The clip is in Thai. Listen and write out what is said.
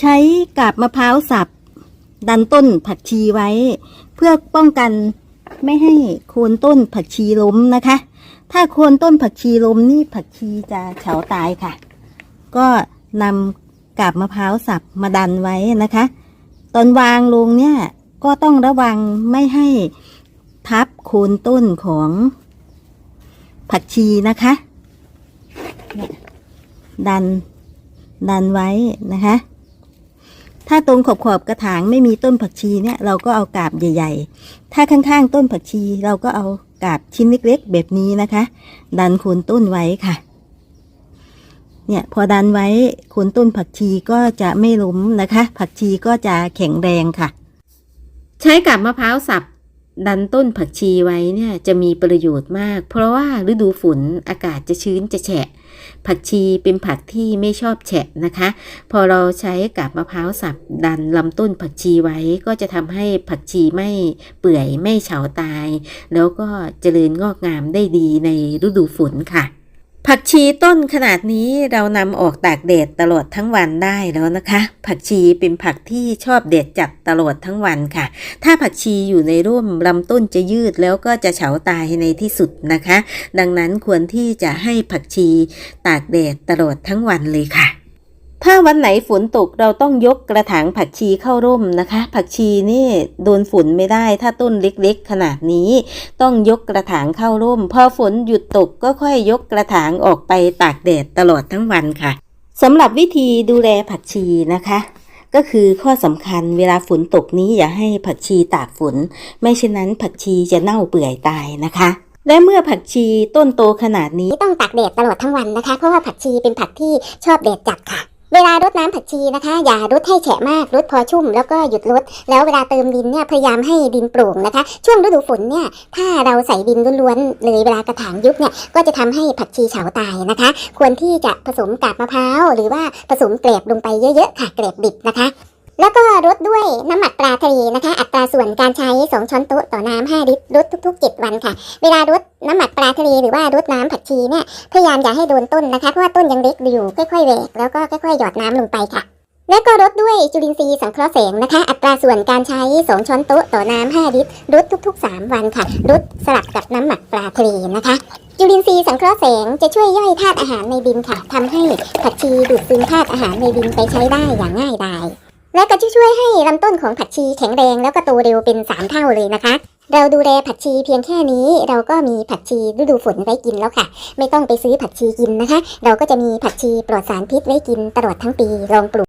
ใช้กาบมะพร้าวสับ ดันต้นผักชีไว้ เพื่อป้องกันไม่ให้โคนต้นผักชีล้มนะคะ ถ้าโคนต้นผักชีล้มนี่ผักชีจะเฉาตายค่ะ ก็นำกาบมะพร้าวสับมาดันไว้นะคะ ตอนวางลงเนี่ยก็ต้องระวังไม่ให้ทับโคนต้นของผักชีนะคะดันดันไว้นะคะ ถ้าตรงขอบขอบกระถางไม่มีต้นผักชีเนี่ยเราก็เอากาบใหญ่ ๆ ถ้าข้างๆ ต้นผักชีเราก็เอากาบชิ้นเล็กๆ แบบนี้นะคะ ดันโคนต้นไว้ค่ะ เนี่ยพอดันไว้โคนต้นผักชีก็จะไม่ล้มนะคะ ผักชีก็จะแข็งแรงค่ะ ใช้กาบมะพร้าวสับ ดันต้นผักชีไว้เนี่ยจะมีประโยชน์มาก เพราะว่าฤดูฝนอากาศจะชื้นจะแฉะ ผักชีเป็นผักที่ไม่ชอบแฉะนะคะ พอเราใช้กับมะพร้าวสับดันลำต้นผักชีไว้ก็จะทำให้ผักชีไม่เปื่อยไม่เฉาตาย แล้วก็เจริญงอกงามได้ดีในฤดูฝนค่ะ ผักชีต้นขนาดนี้เรานำออกตากแดดตลอดทั้งวันได้แล้วนะคะ ผักชีเป็นผักที่ชอบแดดจัดตลอดทั้งวันค่ะ ถ้าผักชีอยู่ในร่มลำต้นจะยืดแล้วก็จะเฉาตายในที่สุดนะคะ ดังนั้นควรที่จะให้ผักชีตากแดดตลอดทั้งวันเลยค่ะ ถ้าวันไหนฝนตกเราต้องยกกระถางผักชีเข้าร่มนะคะ ผักชีนี่โดนฝนไม่ได้ ถ้าต้นเล็กๆ ขนาดนี้ ต้องยกกระถางเข้าร่ม พอฝนหยุดตกก็ค่อยยกกระถางออกไปตากแดดตลอดทั้งวันค่ะสำหรับวิธีดูแลผักชีนะคะก็คือข้อสำคัญเวลาฝนตกนี้อย่าให้ผักชีตากฝน ไม่เช่นนั้นผักชีจะเน่าเปื่อยตายนะคะ และเมื่อผักชีต้นโตขนาดนี้ต้องตากแดดตลอดทั้งวันนะคะ เพราะว่าผักชีเป็นผักที่ชอบแดดจัดค่ะ เวลารดน้ำผักชีนะคะ อย่ารดให้แฉะมากรดพอชุ่มแล้วก็หยุดรดแล้วเวลาเติมดินเนี่ยพยายามให้ดินโปร่งนะคะ ช่วงฤดูฝนเนี่ยถ้าเราใส่ดินล้วนๆเลยเวลากระถางยุบเนี่ยก็จะทำให้ผักชีเฉาตายนะคะ ควรที่จะผสมกาบมะพร้าวหรือว่าผสมเกล็บลงไปเยอะๆค่ะเกล็บดิบนะคะ แล้วก็รดด้วยน้ำหมักปลาทะเลนะคะ อัตราส่วนการใช้ 2 ช้อนโต๊ะต่อน้ำ5ลิตรรดทุก ๆ 7 วันค่ะ เวลารดน้ำหมักปลาทะเลหรือว่ารดน้ำผักชีเนี่ยพยายามอย่าให้โดนต้นนะคะเพราะว่าต้นยังเล็กอยู่ค่อยๆแหวกแล้วก็ค่อยๆหยอดน้ำลงไปค่ะแล้วก็รดด้วยจุลินทรีย์สังเคราะห์แสงนะคะ อัตราส่วนการใช้ 2 ช้อนโต๊ะต่อน้ำ5ลิตรรดทุก ๆ 3 วันค่ะรดสลับกับน้ำหมักปลาทะเลนะคะ จุลินทรีย์สังเคราะห์แสงจะช่วยย่อยธาตุอาหารในดินค่ะทำให้ผักชีดูดซึมธาตุอาหารในดินไปใช้ได้อย่างง่ายดาย และก็จะช่วยให้ลำต้นของผักชีแข็งแรงแล้วก็โตเร็วเป็น 3 เท่าเลยนะคะ เราดูแลผักชีเพียงแค่นี้ เราก็มีผักชีฤดูฝนไว้กินแล้วค่ะ ไม่ต้องไปซื้อผักชีกินนะคะ เราก็จะมีผักชีปลอดสารพิษไว้กินตลอดทั้งปีลองปลูก